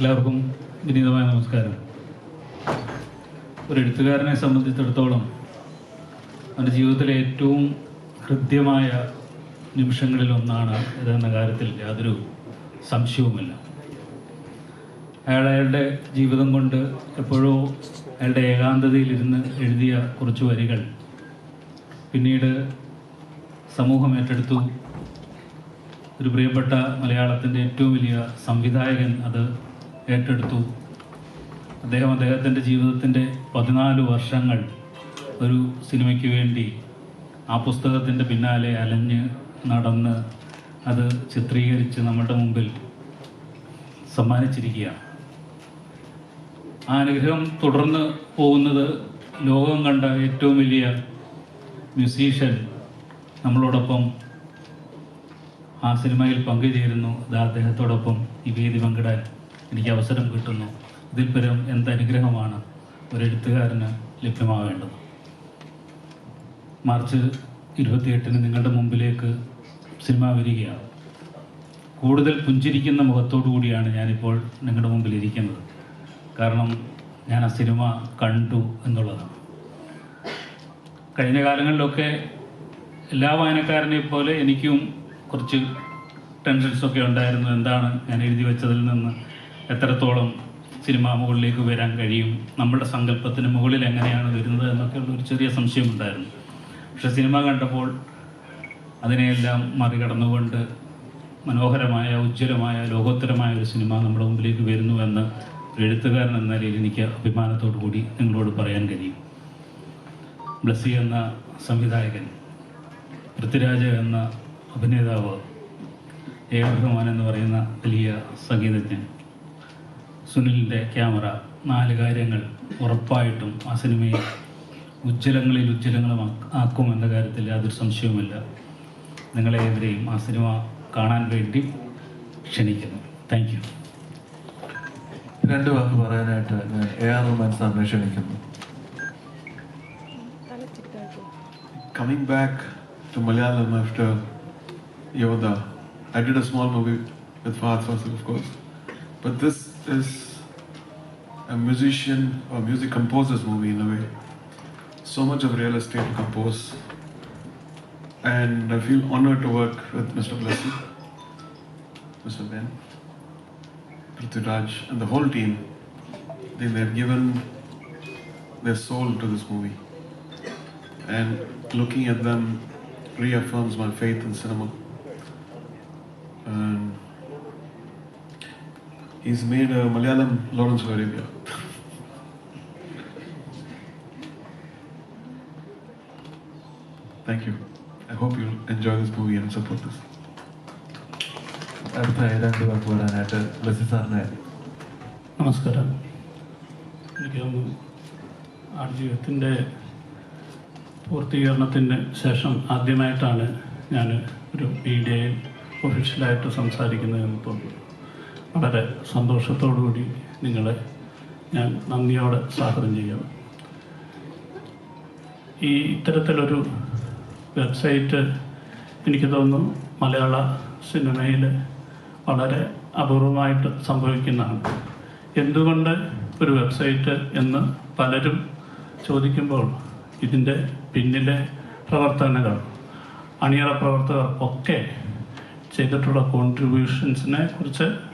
എല്ലാവർക്കും വിനീതമായ നമസ്കാരം. ഒരു എഴുത്തുകാരനെ സംബന്ധിച്ചിടത്തോളം അവന്റെ ജീവിതത്തിലെ ഏറ്റവും ഹൃദ്യമായ നിമിഷങ്ങളിൽ ഒന്നാണ് ഇതെന്ന കാര്യത്തിൽ യാതൊരു സംശയവുമില്ല. അയാൾ അയാളുടെ ജീവിതം കൊണ്ട് എപ്പോഴോ അയാളുടെ ഏകാന്തതയിലിരുന്ന് എഴുതിയ കുറച്ച് വരികൾ പിന്നീട് സമൂഹം ഏറ്റെടുത്തു. ഒരു പ്രിയപ്പെട്ട മലയാളത്തിന്റെ ഏറ്റവും വലിയ സംവിധായകൻ അത് ഏറ്റെടുത്തു. അദ്ദേഹം അദ്ദേഹത്തിന്റെ ജീവിതത്തിന്റെ പതിനാല് വർഷങ്ങൾ ഒരു സിനിമയ്ക്ക് വേണ്ടി ആ പുസ്തകത്തിന്റെ പിന്നാലെ അലഞ്ഞ് നടന്ന് അത് ചിത്രീകരിച്ച് നമ്മുടെ മുമ്പിൽ സമ്മാനിച്ചിരിക്കുകയാണ്. ആ അനുഗ്രഹം തുടർന്ന് പോകുന്നത് ലോകം കണ്ട ഏറ്റവും വലിയ മ്യൂസീഷ്യൻ നമ്മളോടൊപ്പം ആ സിനിമയിൽ പങ്കുചേരുന്നു. അത് അദ്ദേഹത്തോടൊപ്പം ഈ വേദി പങ്കിടാൻ എനിക്ക് അവസരം കിട്ടുന്നു. ഇതിൽ പരം എന്ത് അനുഗ്രഹമാണ് ഒരു എഴുത്തുകാരന് ലഭ്യമാവേണ്ടത്. മാർച്ച് ഇരുപത്തിയെട്ടിന് നിങ്ങളുടെ മുമ്പിലേക്ക് സിനിമ വരികയാണ്. കൂടുതൽ പുഞ്ചിരിക്കുന്ന മുഖത്തോടു കൂടിയാണ് ഞാനിപ്പോൾ നിങ്ങളുടെ മുമ്പിൽ ഇരിക്കുന്നത്. കാരണം ഞാൻ ആ സിനിമ കണ്ടു എന്നുള്ളതാണ്. കഴിഞ്ഞ കാലങ്ങളിലൊക്കെ എല്ലാ വായനക്കാരനെ പോലെ എനിക്കും കുറച്ച് ടെൻഷൻസൊക്കെ ഉണ്ടായിരുന്നു. എന്താണ് ഞാൻ എഴുതി വെച്ചതിൽ നിന്ന് എത്രത്തോളം സിനിമ മുകളിലേക്ക് വരാൻ കഴിയും? നമ്മുടെ സങ്കല്പത്തിന് മുകളിൽ എങ്ങനെയാണ് വരുന്നത് എന്നൊക്കെയുള്ള ഒരു ചെറിയ സംശയമുണ്ടായിരുന്നു പക്ഷെ സിനിമ കണ്ടപ്പോൾ അതിനെയെല്ലാം മറികടന്നുകൊണ്ട് മനോഹരമായ ഉജ്ജ്വലമായ ലോകോത്തരമായ ഒരു സിനിമ നമ്മുടെ മുമ്പിലേക്ക് വരുന്നു എന്ന് എഴുത്തുകാരൻ എന്ന നിലയിൽ എനിക്ക് അഭിമാനത്തോടു കൂടി നിങ്ങളോട് പറയാൻ കഴിയും. ബ്ലസ്സി എന്ന സംവിധായകൻ പൃഥ്വിരാജ് എന്ന അഭിനേതാവ് എ റഹ്മാൻ എന്ന് പറയുന്ന വലിയ സംഗീതജ്ഞൻ സുനിലിന്റെ ക്യാമറ നാല് കാര്യങ്ങൾ ഉറപ്പായിട്ടും ആ സിനിമയെ ഉജ്ജ്വലങ്ങളിൽ ഉജ്ജ്വലങ്ങളും ആക്കുമെന്ന കാര്യത്തിൽ യാതൊരു സംശയവുമില്ല. നിങ്ങളെ എവരെയും ആ സിനിമ കാണാൻ വേണ്ടി ക്ഷണിക്കുന്നു. താങ്ക് യു രണ്ട് വാക്ക് പറയാനായിട്ട് ഞാൻ സാറിനെ ക്ഷണിക്കുന്നു. Coming back to Malayalam after Yoda, I did a small movie with father of course but this is a musician or music composer's movie in a way. So much of real estate to compose. And I feel honored to work with Mr. Blessing, Mr. Ben, Prithviraj, and the whole team. I they've given their soul to this movie and looking at them reaffirms my faith in cinema. Um, he's made a Malayalam Lawrence of Arabia. Thank you. I hope you enjoy this movie and support this. അടുത്ത ഏതാണ്ട് വാക്ക് പറയാനായിട്ട് ബസി സാറിനെ നമസ്കാരം എനിക്ക് തോന്നുന്നു ആടുജീവിതത്തിന്റെ പൂർത്തീകരണത്തിന് ശേഷം ആദ്യമായിട്ടാണ് ഞാൻ ഒരു മീഡിയയിൽ ഒഫീഷ്യലായിട്ട് സംസാരിക്കുന്നതെന്ന് തോന്നുന്നു വളരെ സന്തോഷത്തോടുകൂടി നിങ്ങളെ ഞാൻ നന്ദിയോടെ സ്വാഗതം ചെയ്യുന്നു. ഈ ഇത്തരത്തിലൊരു വെബ്സൈറ്റ് എനിക്ക് തോന്നുന്നു മലയാള സിനിമയിൽ വളരെ അപൂർവമായിട്ട് സംഭവിക്കുന്നതാണ്. എന്തുകൊണ്ട് ഒരു വെബ്സൈറ്റ് എന്ന് പലരും ചോദിക്കുമ്പോൾ ഇതിന്റെ പിന്നിലെ പ്രവർത്തനങ്ങൾ അണിയറ പ്രവർത്തകർ ഒക്കെ ചെയ്തിട്ടുള്ള കോൺട്രിബ്യൂഷൻസിനെ കുറിച്ച്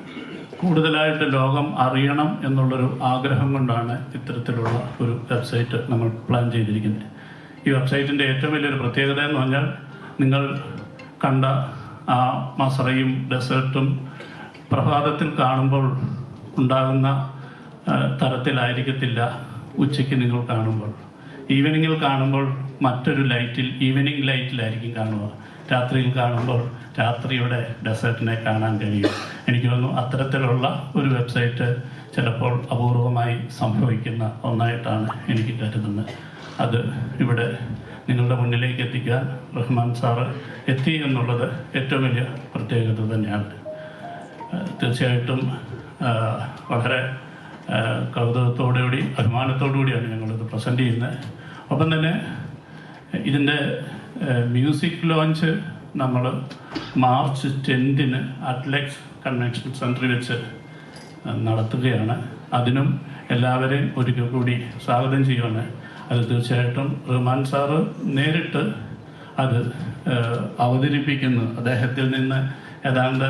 കൂടുതലായിട്ട് ലോകം അറിയണം എന്നുള്ളൊരു ആഗ്രഹം കൊണ്ടാണ് ഇത്തരത്തിലുള്ള ഒരു വെബ്സൈറ്റ് നമ്മൾ പ്ലാൻ ചെയ്തിരിക്കുന്നത്. ഈ വെബ്സൈറ്റിന്റെ ഏറ്റവും വലിയൊരു പ്രത്യേകത എന്ന് പറഞ്ഞാൽ നിങ്ങൾ കണ്ട ആ മസറയും ഡെസേർട്ടും പ്രഭാതത്തിൽ കാണുമ്പോൾ ഉണ്ടാകുന്ന തരത്തിലായിരിക്കത്തില്ല ഉച്ചയ്ക്ക് നിങ്ങൾ കാണുമ്പോൾ. ഈവനിങ്ങിൽ കാണുമ്പോൾ മറ്റൊരു ലൈറ്റിൽ ഈവനിങ് ലൈറ്റിലായിരിക്കും കാണുക. രാത്രിയിൽ കാണുമ്പോൾ രാത്രിയുടെ ഡെസേർട്ടിനെ കാണാൻ കഴിയും. എനിക്ക് തോന്നുന്നു അത്തരത്തിലുള്ള ഒരു വെബ്സൈറ്റ് ചിലപ്പോൾ അപൂർവമായി സംഭവിക്കുന്ന ഒന്നായിട്ടാണ് എനിക്ക് കരുതുന്നത്. അത് ഇവിടെ നിങ്ങളുടെ മുന്നിലേക്ക് എത്തിക്കാൻ റഹ്മാൻ സാറ് എത്തി എന്നുള്ളത് ഏറ്റവും വലിയ പ്രത്യേകത തന്നെയാണ്. തീർച്ചയായിട്ടും വളരെ കൗതുകത്തോടുകൂടി അഭിമാനത്തോടുകൂടിയാണ് ഞങ്ങളിത് പ്രസന്റ് ചെയ്യുന്നത്. ഒപ്പം തന്നെ ഇതിന്റെ മ്യൂസിക് ലോഞ്ച് നമ്മൾ മാർച്ച് ടെൻത്തിന് അറ്റ്ലക്സ് കൺവെൻഷൻ സെന്ററിൽ വെച്ച് നടത്തുകയാണ്. അതിനും എല്ലാവരെയും ഒരിക്കൽ കൂടി സ്വാഗതം ചെയ്യുവാണ്. അത് തീർച്ചയായിട്ടും റഹ്മാൻ സാറ് നേരിട്ട് അത് അവതരിപ്പിക്കുന്നു. അദ്ദേഹത്തിൽ നിന്ന് ഏതാണ്ട്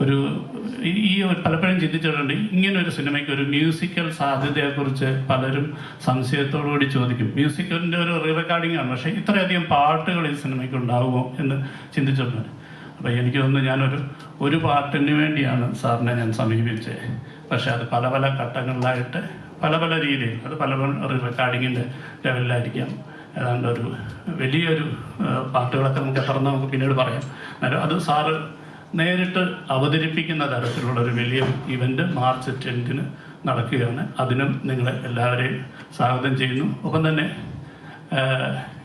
ഒരു ഈ- പലപ്പോഴും ചിന്തിച്ചിട്ടുണ്ട് ഇങ്ങനെ ഒരു സിനിമയ്ക്ക് ഒരു മ്യൂസിക്കൽ സാധ്യതയെക്കുറിച്ച് പലരും സംശയത്തോടുകൂടി ചോദിക്കും. മ്യൂസിക്കലിന്റെ ഒരു റീ റെക്കോർഡിംഗ് ആണ് പക്ഷേ ഇത്രയധികം പാട്ടുകൾ ഈ സിനിമയ്ക്ക് ഉണ്ടാകുമോ എന്ന് ചിന്തിച്ചിട്ടുണ്ട്. അപ്പോൾ എനിക്ക് തോന്നുന്നു ഞാനൊരു ഒരു പാട്ടിന് വേണ്ടിയാണ് സാറിനെ ഞാൻ സമീപിച്ചത് പക്ഷേ അത് പല പല ഘട്ടങ്ങളിലായിട്ട് പല പല രീതിയിൽ അത് പല പല റീ റെക്കോർഡിങ്ങിന്റെ ലെവലിലായിരിക്കാം. ഏതാണ്ട് ഒരു വലിയൊരു പാട്ടുകളൊക്കെ നമുക്ക് എത്ര നമുക്ക് പിന്നീട് പറയാം. അത് സാറ് നേരിട്ട് അവതരിപ്പിക്കുന്ന തരത്തിലുള്ള ഒരു വലിയ ഇവന്റ് മാർച്ച് ടെൻത്തിന് നടക്കുകയാണ്. അതിനും നിങ്ങളെ എല്ലാവരെയും സ്വാഗതം ചെയ്യുന്നു. ഒപ്പം തന്നെ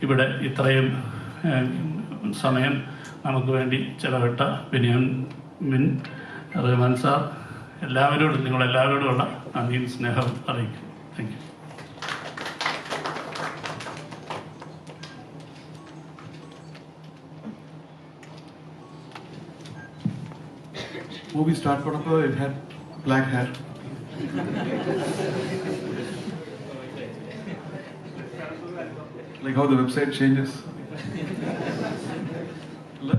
ഇവിടെ ഇത്രയും സമയം നമുക്ക് വേണ്ടി ചെലവിട്ട മിൻ റഹ്മാൻ സാർ എല്ലാവരോടും നിങ്ങളെല്ലാവരോടുമുള്ള നന്ദിയും സ്നേഹവും അറിയിക്കും താങ്ക് യു Movie start பண்ணப்போ it had black hair. like how the website changes. Look.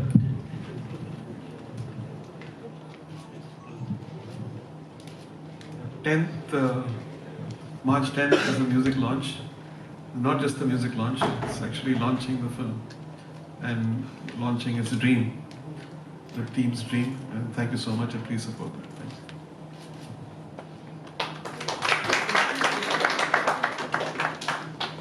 Tenth uh, March 10th is the music launch. Not just the music launch, it's actually launching the film and launching its dream, the team's dream. And thank you so much and please support that.